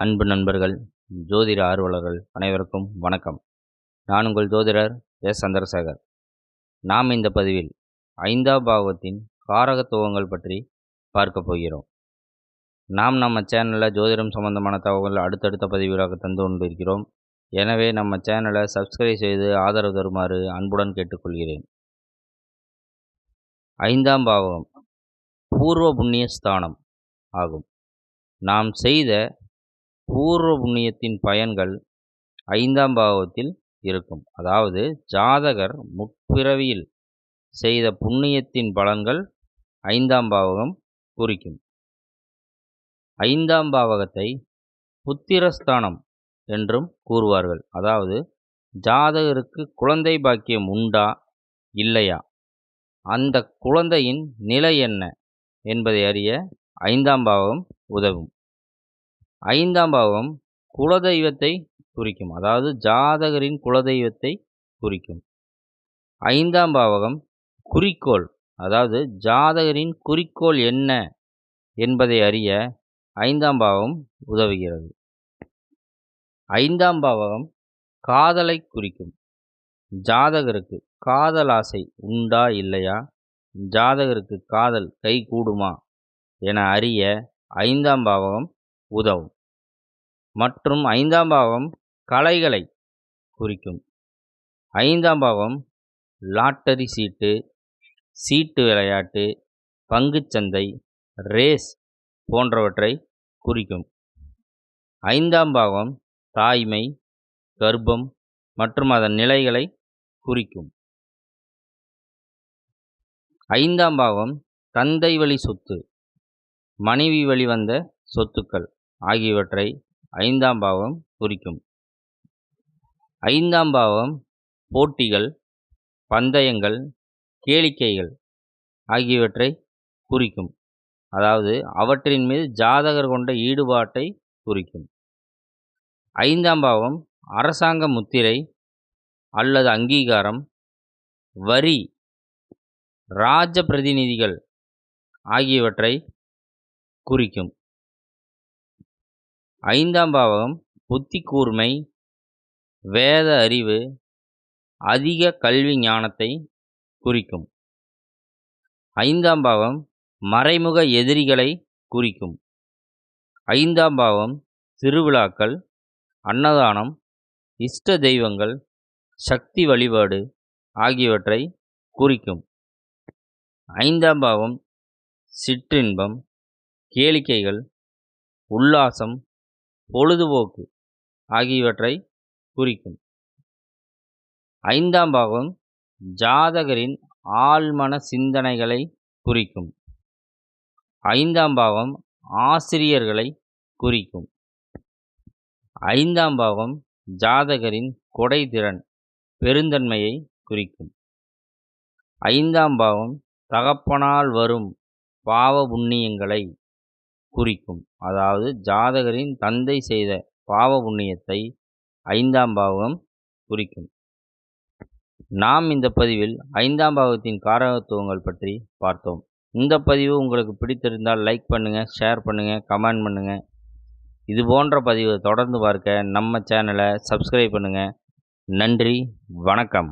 அன்பு நண்பர்கள் ஜோதிட ஆர்வலர்கள் அனைவருக்கும் வணக்கம். நான் உங்கள் ஜோதிடர் எஸ். சந்திரசேகர். நாம் இந்த பதிவில் ஐந்தாம் பாவத்தின் காரகத்துவங்கள் பற்றி பார்க்க போகிறோம். நாம் நம்ம சேனலில் ஜோதிடம் சம்பந்தமான தகவல்கள் அடுத்தடுத்த பதிவுகளாக தந்து கொண்டிருக்கிறோம். எனவே நம்ம சேனலை சப்ஸ்கிரைப் செய்து ஆதரவு தருமாறு அன்புடன் கேட்டுக்கொள்கிறேன். ஐந்தாம் பாவம் பூர்வ புண்ணிய ஸ்தானம் ஆகும். நாம் செய்த பூர்வ புண்ணியத்தின் பயன்கள் ஐந்தாம் பாவத்தில் இருக்கும். அதாவது ஜாதகர் முற்பிறவியில் செய்த புண்ணியத்தின் பலன்கள் ஐந்தாம் பாவகம் குறிக்கும். ஐந்தாம் பாவகத்தை புத்திரஸ்தானம் என்றும் கூறுவார்கள். அதாவது ஜாதகருக்கு குழந்தை பாக்கியம் உண்டா இல்லையா? அந்த குழந்தையின் நிலை என்ன என்பதை அறிய ஐந்தாம் பாவம் உதவும். ஐந்தாம் பாவம் குலதெய்வத்தை குறிக்கும். அதாவது ஜாதகரின் குலதெய்வத்தை குறிக்கும். ஐந்தாம் பாவகம் குறிக்கோள். அதாவது ஜாதகரின் குறிக்கோள் என்ன என்பதை அறிய ஐந்தாம் பாவம் உதவுகிறது. ஐந்தாம் பாவகம் காதலை குறிக்கும். ஜாதகருக்கு காதல் ஆசை உண்டா இல்லையா? ஜாதகருக்கு காதல் கை கூடுமா? என அறிய ஐந்தாம் பாவகம் உதவும். மற்றும் ஐந்தாம் பாவம் கலைகளை குறிக்கும். ஐந்தாம் பாவம் லாட்டரி சீட்டு சீட்டு விளையாட்டு பங்குச்சந்தை ரேஸ் போன்றவற்றை குறிக்கும். ஐந்தாம் பாவம் தாய்மை கர்ப்பம் மற்றும் அதன் நிலைகளை குறிக்கும். ஐந்தாம் பாவம் தந்தை வழி சொத்து மனைவி வழி வந்த சொத்துக்கள். ஆகியவற்றை ஐந்தாம் பாவம் குறிக்கும். ஐந்தாம் பாவம் போட்டிகள் பந்தயங்கள் கேளிக்கைகள் ஆகியவற்றை குறிக்கும். அதாவது அவற்றின் மீது ஜாதகர் கொண்ட ஈடுபாட்டை குறிக்கும். ஐந்தாம் பாவம் அரசாங்க முத்திரை அல்லது அங்கீகாரம் வரி ராஜ பிரதிநிதிகள் ஆகியவற்றை குறிக்கும். ஐந்தாம் பாவகம் புத்தி கூர்மை வேத அறிவு அதிக கல்வி ஞானத்தை குறிக்கும். ஐந்தாம் பாவம் மறைமுக எதிரிகளை குறிக்கும். ஐந்தாம் பாவம் திருவிழாக்கள் அன்னதானம் இஷ்ட தெய்வங்கள் சக்தி வழிபாடு ஆகியவற்றை குறிக்கும். ஐந்தாம் பாவம் சிற்றின்பம் கேளிக்கைகள் உல்லாசம் பொழுதுபோக்கு ஆகியவற்றை குறிக்கும். ஐந்தாம் பாகம் ஜாதகரின் ஆழ்மன சிந்தனைகளை குறிக்கும். ஐந்தாம் பாகம் ஆசிரியர்களை குறிக்கும். ஐந்தாம் பாகம் ஜாதகரின் கொடைதிறன் பெருந்தன்மையை குறிக்கும். ஐந்தாம் பாவம் தகப்பனால் வரும் பாவ புண்ணியங்களை குறிக்கும். அதாவது ஜாதகரின் தந்தை செய்த பாவ புண்ணியத்தை ஐந்தாம் பாவம் குறிக்கும். நாம் இந்த பதிவில் ஐந்தாம் பாவத்தின் காரகத்துவங்கள் பற்றி பார்த்தோம். இந்த பதிவு உங்களுக்கு பிடித்திருந்தால் லைக் பண்ணுங்கள் ஷேர் பண்ணுங்கள் கமெண்ட் பண்ணுங்கள் இது போன்ற பதிவு தொடர்ந்து பார்க்க நம்ம சேனலை சப்ஸ்கிரைப் பண்ணுங்கள் நன்றி வணக்கம்.